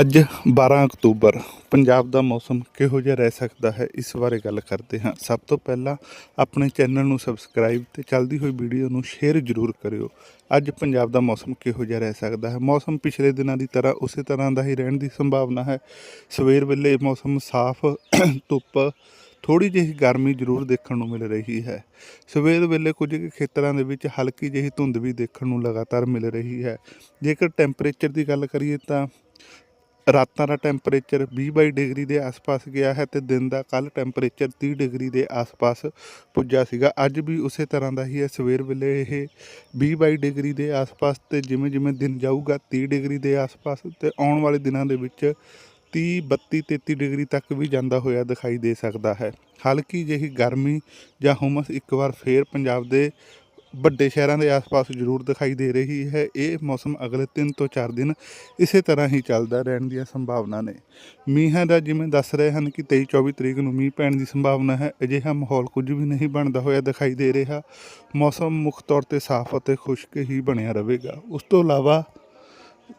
ਅੱਜ 12 ਅਕਤੂਬਰ, ਪੰਜਾਬ ਦਾ ਮੌਸਮ ਕਿਹੋ ਜਿਹਾ ਰਹਿ ਸਕਦਾ ਹੈ ਇਸ ਬਾਰੇ ਗੱਲ ਕਰਦੇ ਹਾਂ। ਸਭ ਤੋਂ ਪਹਿਲਾਂ ਆਪਣੇ ਚੈਨਲ ਨੂੰ ਸਬਸਕ੍ਰਾਈਬ ਤੇ ਚੱਲਦੀ ਹੋਈ ਵੀਡੀਓ ਨੂੰ ਸ਼ੇਅਰ ਜ਼ਰੂਰ ਕਰਿਓ। ਅੱਜ ਪੰਜਾਬ ਦਾ ਮੌਸਮ ਕਿਹੋ ਜਿਹਾ ਰਹਿ ਸਕਦਾ ਹੈ? ਮੌਸਮ ਪਿਛਲੇ ਦਿਨਾਂ ਦੀ ਤਰ੍ਹਾਂ ਉਸੇ ਤਰ੍ਹਾਂ ਦਾ ਹੀ ਰਹਿਣ ਦੀ ਸੰਭਾਵਨਾ ਹੈ। ਸਵੇਰ ਵੇਲੇ ਮੌਸਮ ਸਾਫ਼, ਧੁੱਪ ਥੋੜੀ ਜਿਹੀ ਗਰਮੀ ਜ਼ਰੂਰ ਦੇਖਣ ਨੂੰ ਮਿਲ ਰਹੀ ਹੈ। ਸਵੇਰ ਵੇਲੇ ਕੁਝ ਕੁ ਖੇਤਰਾਂ ਦੇ ਵਿੱਚ ਹਲਕੀ ਜਿਹੀ ਧੁੰਦ ਵੀ ਦੇਖਣ ਨੂੰ ਲਗਾਤਾਰ ਮਿਲ ਰਹੀ ਹੈ। ਜੇਕਰ ਟੈਂਪਰੇਚਰ ਦੀ ਗੱਲ ਕਰੀਏ ਤਾਂ ਰਾਤਾਂ ਦਾ ਟੈਂਪਰੇਚਰ 20-22 ਡਿਗਰੀ ਦੇ ਆਸ-ਪਾਸ ਗਿਆ ਹੈ ਤੇ ਦਿਨ ਦਾ ਕੱਲ ਟੈਂਪਰੇਚਰ 30 ਡਿਗਰੀ ਦੇ ਆਸ-ਪਾਸ ਪੁੱਜਾ ਸੀਗਾ। ਅੱਜ ਵੀ ਉਸੇ ਤਰ੍ਹਾਂ ਦਾ ਹੀ ਹੈ। ਸਵੇਰ ਵੇਲੇ ਇਹ 20-22 ਡਿਗਰੀ ਦੇ ਆਸ-ਪਾਸ ਤੇ ਜਿਵੇਂ ਜਿਵੇਂ ਦਿਨ ਜਾਊਗਾ 30 ਡਿਗਰੀ ਦੇ ਆਸ-ਪਾਸ ਤੇ ਆਉਣ ਵਾਲੇ ਦਿਨਾਂ ਦੇ ਵਿੱਚ 30 32 33 ਡਿਗਰੀ ਤੱਕ ਵੀ ਜਾਂਦਾ ਹੋਇਆ ਦਿਖਾਈ ਦੇ ਸਕਦਾ ਹੈ। ਹਲਕੀ ਜਿਹੀ ਗਰਮੀ ਜਾਂ ਹੁਮਸ ਇੱਕ ਵਾਰ ਫੇਰ ਪੰਜਾਬ ਦੇ ਵੱਡੇ ਸ਼ਹਿਰਾਂ ਦੇ ਆਸ-ਪਾਸ ਜ਼ਰੂਰ ਦਿਖਾਈ ਦੇ ਰਹੀ ਹੈ। ਇਹ ਮੌਸਮ ਅਗਲੇ 3 ਤੋਂ 4 ਦਿਨ ਇਸੇ ਤਰ੍ਹਾਂ ਹੀ ਚੱਲਦਾ ਰਹਿਣ ਦੀਆਂ ਸੰਭਾਵਨਾ ਨੇ। ਮੀਂਹਾਂ ਦਾ ਜਿਵੇਂ ਦੱਸ ਰਹੇ ਹਨ ਕਿ 23 24 ਤਰੀਕ ਨੂੰ ਮੀਂਹ ਪੈਣ ਦੀ ਸੰਭਾਵਨਾ ਹੈ, ਅਜਿਹਾ ਮਾਹੌਲ ਕੁਝ ਵੀ ਨਹੀਂ ਬਣਦਾ ਹੋਇਆ ਦਿਖਾਈ ਦੇ ਰਿਹਾ। ਮੌਸਮ ਮੁੱਖ ਤੌਰ ਤੇ ਸਾਫ਼ ਅਤੇ ਖੁਸ਼ਕ ਹੀ ਬਣਿਆ ਰਹੇਗਾ। ਉਸ ਤੋਂ ਇਲਾਵਾ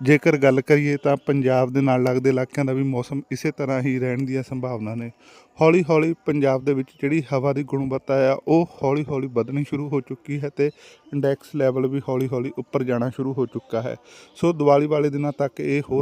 ਜੇਕਰ ਗੱਲ ਕਰੀਏ ਤਾਂ ਪੰਜਾਬ ਦੇ ਨਾਲ ਲੱਗਦੇ ਇਲਾਕਿਆਂ ਦਾ ਵੀ ਮੌਸਮ ਇਸੇ ਤਰ੍ਹਾਂ ਹੀ ਰਹਿਣ ਦੀਆਂ ਸੰਭਾਵਨਾ ਨੇ। ਹੌਲੀ ਹੌਲੀ ਪੰਜਾਬ ਦੇ ਵਿੱਚ ਜਿਹੜੀ ਹਵਾ ਦੀ ਗੁਣਵੱਤਾ ਆ, ਉਹ ਹੌਲੀ ਹੌਲੀ ਵਧਣੀ ਸ਼ੁਰੂ ਹੋ ਚੁੱਕੀ ਹੈ ਤੇ ਇੰਡੈਕਸ ਲੈਵਲ ਵੀ ਹੌਲੀ ਹੌਲੀ ਉੱਪਰ ਜਾਣਾ ਸ਼ੁਰੂ ਹੋ ਚੁੱਕਾ ਹੈ। ਸੋ ਦੀਵਾਲੀ ਵਾਲੇ ਦਿਨਾਂ ਤੱਕ ਇਹ ਹੋਰ